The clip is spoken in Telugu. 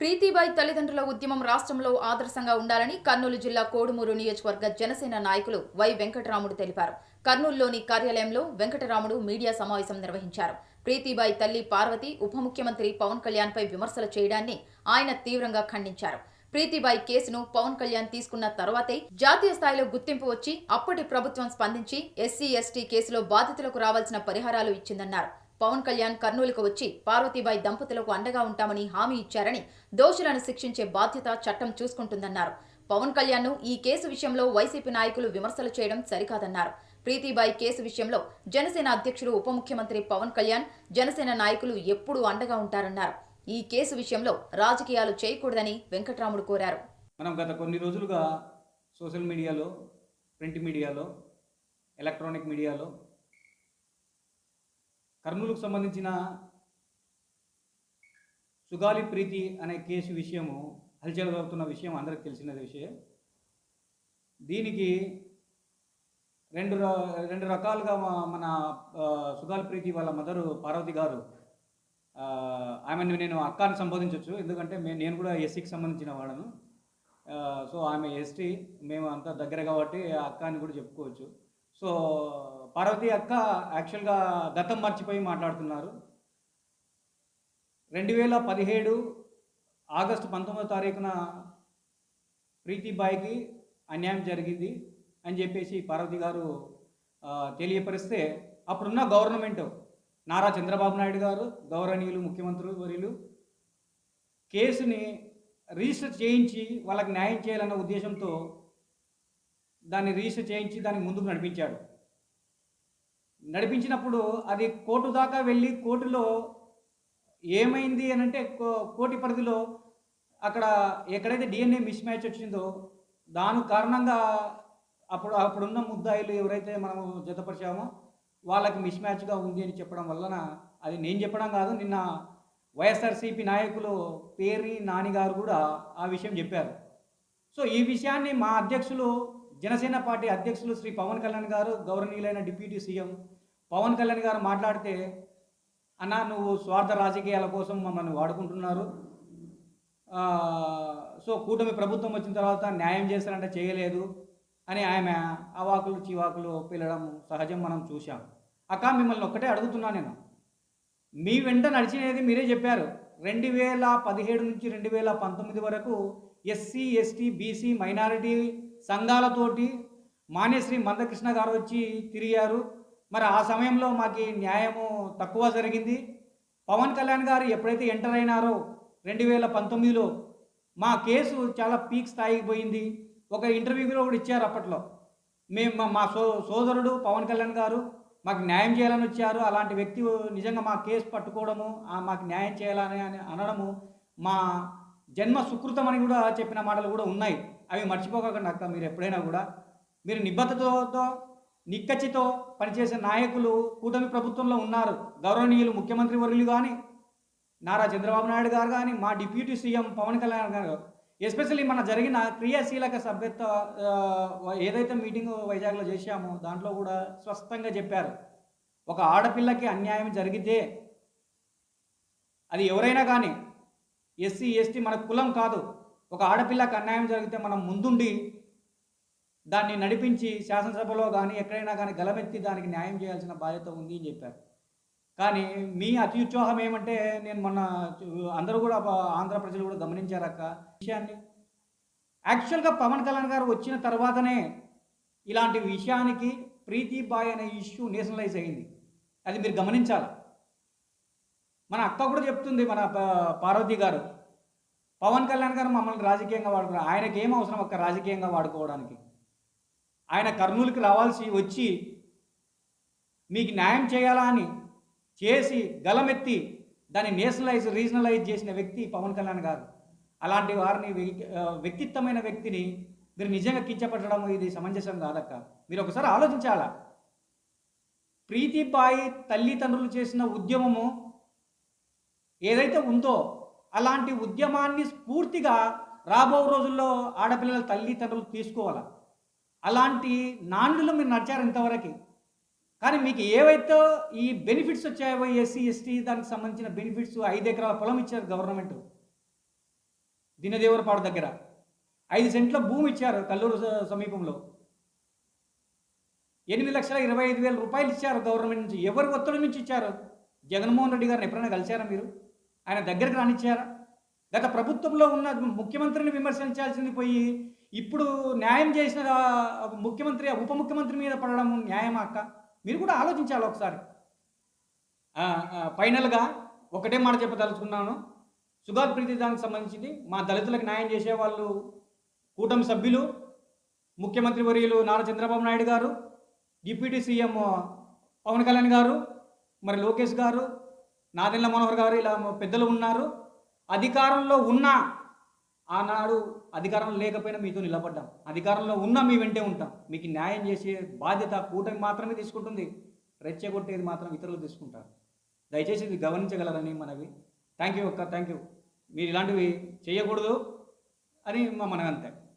ప్రీతిబాయ్ తల్లిదండ్రుల ఉద్యమం రాష్ట్రంలో ఆదర్శంగా ఉండాలని కర్నూలు జిల్లా కోడుమూరు నియోజకవర్గ జనసేన నాయకులు వై వెంకటరాముడు తెలిపారు. కర్నూలులోని కార్యాలయంలో వెంకటరాముడు మీడియా సమావేశం నిర్వహించారు. ప్రీతిబాయ్ తల్లి పార్వతి ఉప ముఖ్యమంత్రి పవన్ కళ్యాణ్ పై విమర్శలు చేయడాన్ని ఆయన తీవ్రంగా ఖండించారు. ప్రీతిబాయ్ కేసును పవన్ కళ్యాణ్ తీసుకున్న తర్వాతే జాతీయ స్థాయిలో గుర్తింపు వచ్చి అప్పటి ప్రభుత్వం స్పందించి ఎస్సీ ఎస్టీ కేసులో బాధితులకు రావాల్సిన పరిహారాలు ఇచ్చిందన్నారు. పవన్ కళ్యాణ్ కర్నూలుకు వచ్చి పార్వతీబాయి దంపతులకు అండగా ఉంటామని హామీ ఇచ్చారని దోషులను శిక్షించే బాధ్యత చట్టం చూసుకుంటుందన్నారు. పవన్ కళ్యాణ్ను ఈ కేసు విషయంలో వైసీపీ నాయకులు విమర్శలు చేయడం సరికాదన్నారు. ప్రీతిబాయి కేసు విషయంలో జనసేన అధ్యక్షుడు ఉప ముఖ్యమంత్రి పవన్ కళ్యాణ్ జనసేన నాయకులు ఎప్పుడూ అండగా ఉంటారన్నారు. ఈ కేసు విషయంలో రాజకీయాలు చేయకూడదని వెంకట్రాముడు కోరారు. మనం గత కొన్ని రోజులుగా సోషల్ మీడియాలో ప్రింట్ మీడియాలో ఎలక్ట్రానిక్ మీడియాలో కర్నూలుకు సంబంధించిన సుగాలి ప్రీతి అనే కేసు విషయము హల్చల్ అవుతున్న విషయం అందరికి తెలిసిన విషయం. దీనికి రెండు రెండు రకాలుగా మన సుగాలి ప్రీతి వాళ్ళ మదరు పార్వతి గారు ఆమెను నేను అక్కని సంబోధించవచ్చు ఎందుకంటే మే నేను కూడా ఎస్సీకి సంబంధించిన వాడను సో ఆమె ఎస్టీ మేము అంతా దగ్గర కాబట్టి ఆ అక్క అని కూడా చెప్పుకోవచ్చు. సో పార్వతి అక్క యాక్చువల్గా గతం మర్చిపోయి మాట్లాడుతున్నారు. రెండు వేల పదిహేడు ఆగస్టు పంతొమ్మిదో తారీఖున ప్రీతిబాయికి అన్యాయం జరిగింది అని చెప్పేసి పార్వతి గారు తెలియపరిస్తే అప్పుడున్న గవర్నమెంట్ నారా చంద్రబాబు నాయుడు గారు గౌరవనీయులు ముఖ్యమంత్రి వర్యులు కేసుని రిజిస్టర్ చేయించి వాళ్ళకి న్యాయం చేయాలన్న ఉద్దేశంతో దాన్ని రిజిస్టర్ చేయించి దాన్ని ముందుకు నడిపించాడు. నడిపించినప్పుడు అది కోర్టు దాకా వెళ్ళి కోర్టులో ఏమైంది అని అంటే కో- పరిధిలో అక్కడ ఎక్కడైతే డిఎన్ఏ మిస్ మ్యాచ్ వచ్చిందో దాని కారణంగా అప్పుడు అప్పుడున్న ముద్దాయిలు ఎవరైతే మనము జతపరిచామో వాళ్ళకి మిస్ మ్యాచ్గా ఉంది అని చెప్పడం వలన అది నేను చెప్పడం కాదు నిన్న వైఎస్ఆర్సీపీ నాయకులు పేర్ని నాని గారు కూడా ఆ విషయం చెప్పారు. సో ఈ విషయాన్ని మా అధ్యక్షులు జనసేన పార్టీ అధ్యక్షులు శ్రీ పవన్ కళ్యాణ్ గారు గౌరవనీయులైన డిప్యూటీ సీఎం పవన్ కళ్యాణ్ గారు మాట్లాడితే అన్న నువ్వు స్వార్థ రాజకీయాల కోసం మమ్మల్ని వాడుకుంటున్నారు. సో కూటమి ప్రభుత్వం వచ్చిన తర్వాత న్యాయం చేస్తారంటే చేయలేదు అని ఆమె అవాకులు చివాకులు పిల్లడం సహజం మనం చూసాం అక్క మిమ్మల్ని ఒక్కటే అడుగుతున్నా నేను. మీ వెంట నడిచినది మీరే చెప్పారు. రెండు వేల పదిహేడు నుంచి రెండు వేల పంతొమ్మిది వరకు ఎస్సీ ఎస్టీ బీసీ మైనారిటీ సంఘాలతోటి మానేశ్రీ మందకృష్ణ గారు వచ్చి తిరిగారు. మరి ఆ సమయంలో మాకు న్యాయము తక్కువ జరిగింది. పవన్ కళ్యాణ్ గారు ఎప్పుడైతే ఎంటర్ అయినారో రెండు వేల పంతొమ్మిదిలో మా కేసు చాలా పీక్ స్థాయికి పోయింది. ఒక ఇంటర్వ్యూలో కూడా ఇచ్చారు అప్పట్లో. మేము మా- మా సో సోదరుడు పవన్ కళ్యాణ్ గారు మాకు న్యాయం చేయాలని వచ్చారు. అలాంటి వ్యక్తి నిజంగా మా కేసు పట్టుకోవడము మాకు న్యాయం చేయాలని అని అనడము మా జన్మ సుకృతం అని కూడా చెప్పిన మాటలు కూడా ఉన్నాయి. అవి మర్చిపోకండి అక్క మీరు ఎప్పుడైనా కూడా. మీరు నిబద్ధతతో నిక్కచ్చితో పనిచేసే నాయకులు కూటమి ప్రభుత్వంలో ఉన్నారు. గౌరవనీయులు ముఖ్యమంత్రి వర్యులు కానీ నారా చంద్రబాబు నాయుడు గారు కానీ మా డిప్యూటీ సీఎం పవన్ కళ్యాణ్ గారు ఎస్పెషల్లీ మన జరిగిన క్రియాశీలక సభ్యత్వ ఏదైతే మీటింగ్ వైజాగ్లో చేశామో దాంట్లో కూడా స్పష్టంగా చెప్పారు. ఒక ఆడపిల్లకి అన్యాయం జరిగితే అది ఎవరైనా కానీ ఎస్సీ ఎస్టీ మన కులం కాదు. ఒక ఆడపిల్లకి అన్యాయం జరిగితే మనం ముందుండి దాన్ని నడిపించి శాసనసభలో కానీ ఎక్కడైనా కానీ గలమెత్తి దానికి న్యాయం చేయాల్సిన బాధ్యత ఉంది అని చెప్పారు. కానీ మీ అతి ఉత్సాహం ఏమంటే నేను మొన్న అందరూ కూడా ఆంధ్ర ప్రజలు కూడా గమనించారక్క విషయాన్ని. యాక్చువల్గా పవన్ కళ్యాణ్ గారు వచ్చిన తర్వాతనే ఇలాంటి విషయానికి ప్రీతి బాయ్ అనే ఇష్యూ నేషనలైజ్ అయింది. అది మీరు గమనించాలి? మన అక్క కూడా చెప్తుంది మన ప- పార్వతి గారు. పవన్ కళ్యాణ్ గారు మమ్మల్ని రాజకీయంగా వాడుకున్నారు. ఆయనకి ఏం అవసరం ఒక్క రాజకీయంగా వాడుకోవడానికి? ఆయన కర్నూలుకి రావాల్సి వచ్చి మీకు న్యాయం చేయాలా అని చేసి గలమెత్తి దాన్ని నేషనలైజ్ రీజనలైజ్ చేసిన వ్యక్తి పవన్ కళ్యాణ్ గారు. అలాంటి వారిని వ్యక్తిత్వమైన వ్యక్తిని మీరు నిజంగా కించపట్టడం ఇది సమంజసం కాదక్క. మీరు ఒకసారి ఆలోచించాలా? ప్రీతిపాయి తల్లిదండ్రులు చేసిన ఉద్యమము ఏదైతే ఉందో అలాంటి ఉద్యమాన్ని స్ఫూర్తిగా రాబో రోజుల్లో ఆడపిల్లల తల్లిదండ్రులు తీసుకోవాలా? అలాంటి నాండులు మీరు నడిచారు ఇంతవరకు. కానీ మీకు ఏవైతే ఈ బెనిఫిట్స్ వచ్చాయో ఎస్సీ ఎస్టీ దానికి సంబంధించిన బెనిఫిట్స్ ఐదు ఎకరాల పొలం ఇచ్చారు గవర్నమెంట్. దినదేవరపాడు దగ్గర ఐదు సెంట్ల భూమి ఇచ్చారు కల్లూరు సమీపంలో. ఎనిమిది లక్షల ఇరవై ఐదు వేల రూపాయలు ఇచ్చారు గవర్నమెంట్ నుంచి. ఎవరి ఒత్తిడి నుంచి ఇచ్చారు? జగన్మోహన్ రెడ్డి గారిని ఎప్పుడైనా కలిశారా మీరు? ఆయన దగ్గరికి రానిచ్చారా? గత ప్రభుత్వంలో ఉన్న ముఖ్యమంత్రిని విమర్శించాల్సింది పోయి ఇప్పుడు న్యాయం చేసిన ముఖ్యమంత్రి ఉప ముఖ్యమంత్రి మీద పడడం న్యాయమా అక్క? మీరు కూడా ఆలోచించాలి ఒకసారి. ఫైనల్గా ఒకటే మాట చెప్పదలుచుకున్నాను. సుగాత్ ప్రీతి దానికి సంబంధించింది మా దళితులకు న్యాయం చేసే వాళ్ళు కూటమి సభ్యులు ముఖ్యమంత్రి వర్యులు నారా చంద్రబాబు నాయుడు గారు డిప్యూటీ సీఎం పవన్ కళ్యాణ్ గారు మరి లోకేష్ గారు నాదెండ్ల మనోహర్ గారు ఇలా పెద్దలు ఉన్నారు. అధికారంలో ఉన్నా ఆనాడు అధికారంలో లేకపోయినా మీతో నిలబడ్డాం. అధికారంలో ఉన్నా మీ వెంటే ఉంటాం. మీకు న్యాయం చేసే బాధ్యత కూటమి మాత్రమే తీసుకుంటుంది. రెచ్చగొట్టేది మాత్రం ఇతరులు తీసుకుంటారు. దయచేసి ఇది గమనించగలరని మనవి. థ్యాంక్ యూ అక్క థ్యాంక్ యూ. మీరు ఇలాంటివి చేయకూడదు అని మా మనవి అంతే.